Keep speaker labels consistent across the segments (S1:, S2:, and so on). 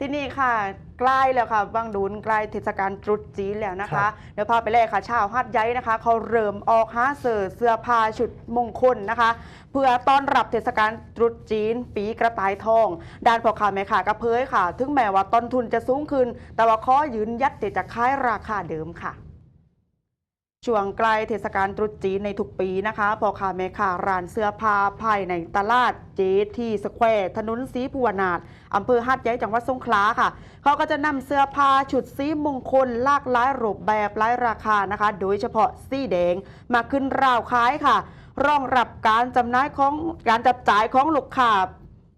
S1: ที่นี่ค่ะใกล้แล้วค่ะบางดุนใกล้เทศกาลตรุษจีนแล้วนะ
S2: ครั
S1: คะ
S2: บ
S1: เดี๋ยวพาไปเลยค่ะชาวฮัดไย้นะคะ เขาเริ่มออกหาเสื้อเสื้อผ้าชุดมงคลนะคะ เพื่อต้อนรับเทศกาลตรุษจีน ปีกระต่ายทอง ด้านพ่อค้าแม่ค้ากระเผยค่ะ ถึงแม้ว่าต้นทุนจะสูงขึ้น แต่ว่าข้อยืนยัดที่จะขายราคาเดิมค่ะ ช่วงใกล้เทศกาลตรุษจีนในทุกปีนะคะพ่อค้าแม่ค้าร้านเสื้อผ้าภายในตลาดเจที่สแควร์ถนนสีภูวนาถอำเภอหาดใหญ่จังหวัดสงขลาค่ะ เขาก็จะนำเสื้อผ้าชุดสีมงคลหลากหลายรูปแบบหลายราคานะคะ โดยเฉพาะสีแดงมาขึ้นราวขายค่ะ รองรับการจำหน่ายของการจับจ่ายของลูกค้า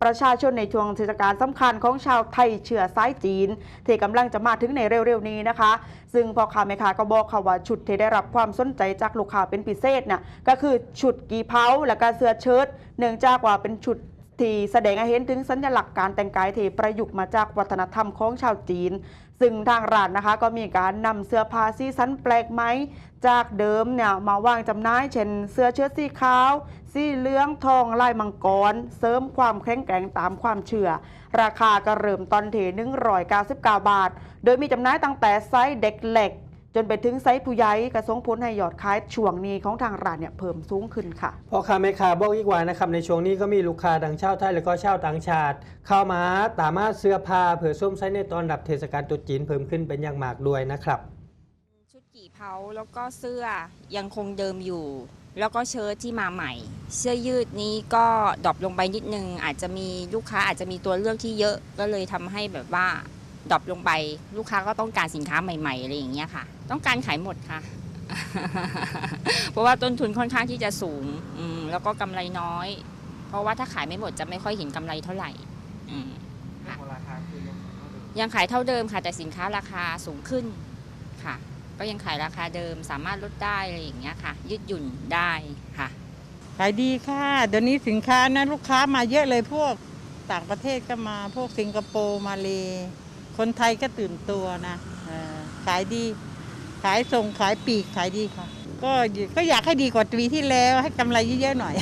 S1: ประชาชนในช่วงเทศกาลสำคัญของชาวไทยเชื้อสายจีนที่กำลังจะมาถึงในเร็วๆนี้นะคะ ซึ่งพ่อค้าแม่ค้าก็บอกค่ะว่าชุดที่ได้รับความสนใจจากลูกค้าเป็นพิเศษน่ะก็คือชุดกีเพาและก็เสื้อเชิ้ตเนื่องจากว่าเป็นชุดที่แสดงให้เห็นถึงสัญลักษณ์การแต่งกายที่ประยุกต์มาจากวัฒนธรรมของชาวจีน ซึ่งทางร้านนะคะก็มีการนำเสื้อผ้าสีสันแปลกไหมจากเดิมเนี่ยมาวางจำหน่าย เช่น เสื้อเชิ้ตสีขาว สีเหลืองทองลายมังกร เสริมความแข็งแกร่งตามความเชื่อ ราคาก็เริ่มต้นที่199บาท โดยมีจำหน่ายตั้งแต่ไซส์เด็กเล็ก จนไปถึงไซส์ผู้ใหญ่กระส่งผลให้ยอดขายช่วงนี้ของทางร้านเนี่ยเพิ่มสูงขึ้นค่ะ
S2: พ่อค้าแม่ค้าบอกอีกว่านะครับในช่วงนี้ก็มีลูกค้าทั้งชาวไทยและก็ชาวต่างชาติ เข้ามาตามารถเสื้อผ้าเผื่อส้มใช้ในตอนรับเทศกาลตรุษจีนเพิ่มขึ้นเป็นอย่างมากด้วยนะครับ
S3: ชุดกี่เผาแล้วก็เสื้อยังคงเดิมอยู่ แล้วก็เชิ้ตที่มาใหม่ เสื้อยืดนี้ก็ดรอปลงไปนิดนึง อาจจะมีลูกค้าอาจจะมีตัวเลือกที่เยอะก็เลยทำให้แบบว่าดรอปลงไป ลูกค้าก็ต้องการสินค้าใหม่ๆอะไรอย่างเงี้ยค่ะ ต้องการขายหมดค่ะ เพราะว่าต้นทุนค่อนข้างที่จะสูงอืมแล้วก็กำไรน้อย เพราะว่าถ้าขายไม่หมดจะไม่ค่อยเห็นกำไรเท่าไหร่ อืมยังขายเท่าเดิมค่ะ แต่สินค้าราคาสูงขึ้นค่ะ ก็ยังขายราคาเดิมสามารถลดได้อะไรอย่างเงี้ยค่ะ ยืดหยุ่นได้ค่ะ
S4: ขายดีค่ะเดี๋ยวนี้สินค้านะลูกค้ามาเยอะเลยพวกต่างประเทศก็มาพวกสิงคโปร์มาเลคนไทยก็ตื่นตัวนะเออขายดีขายส่งขายปลีกขายดีค่ะ ก็ก็อยากให้ดีกว่าปีที่แล้วให้กำไรเยอะๆหน่อย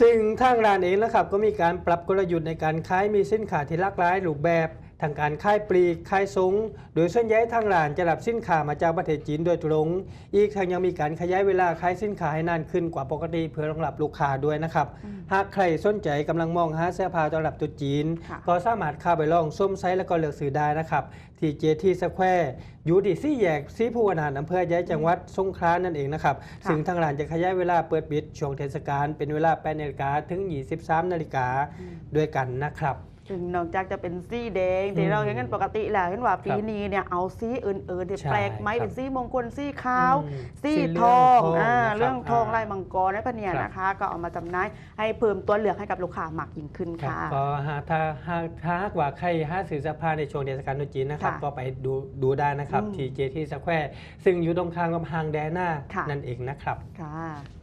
S2: ซึ่งทางร้านเองนะครับก็มีการปรับกลยุทธ์ในการขายมีสินค้าที่หลากหลายรูปแบบ ทางการขายปลีกขายสูงโดยส่วนใหญ่ทางร้านจะรับสินค้ามาจากประเทศจีนโดยตรง อีกทางยังมีการขยายเวลาขายสินค้าให้นานขึ้นกว่าปกติเพื่อรองรับลูกค้าด้วยนะครับ
S1: อืม
S2: หากใครสนใจกำลังมองหาเสื้อผ้าต้อนรับตรุษจีน
S1: ค่ะ
S2: ก็สามารถเข้าไปลองส้มไซส์แล้วก็เลือกซื้อได้นะครับ ที่เจทีสแควร์อยู่ที่ซี่แยกซีภูวนาถอำเภอย้ายจังหวัดสงขลานั่นเองนะครับ
S1: ค่ะ
S2: ซึ่งทางร้านจะขยายเวลาเปิดปิดช่วงเทศกาลเป็นเวลา8นาฬิกาถึง 23 นาฬิกาด้วยกันนะครับ
S1: ถึงนอกจากจะเป็นสีแดง
S2: อื
S1: ที่
S2: ม
S1: เราเห็นกันปกติแล้วเห็นว่าปี
S2: ครับ
S1: นี้เนี่ยเอาสีอื่นๆที่
S2: ใช่
S1: แปลกไหม
S2: ครับ
S1: เป็นสีมงคลสีขาว
S2: อืม
S1: สี
S2: สีเหลื
S1: ท
S2: อง
S1: อง
S2: ทอง
S1: อ่า
S2: นะครับ
S1: เรื่องทอง
S2: อ่า
S1: ลายมังกรและพะเนีย
S2: ครับ
S1: นะคะ ก็เอามาจำหน่ายให้เพิ่มตัวเลือกให้กับลูกค้ามากยิ่งขึ้น
S2: ครับ
S1: ค่ะ
S2: ก็หากถ้าหากถ้าหากว่าใครหาซื้อเสื้อผ้าในช่วงเทศกาลตรุษจีนนะครับ
S1: ค่ะ
S2: ก็ไปดูดูได้นะครับ
S1: อืม
S2: ที่เจทีสแควร์ซึ่งอยู่ตรงข้ามกับห้างแดน่า
S1: ค่ะ
S2: นั่นเองนะครับ
S1: ค่ะ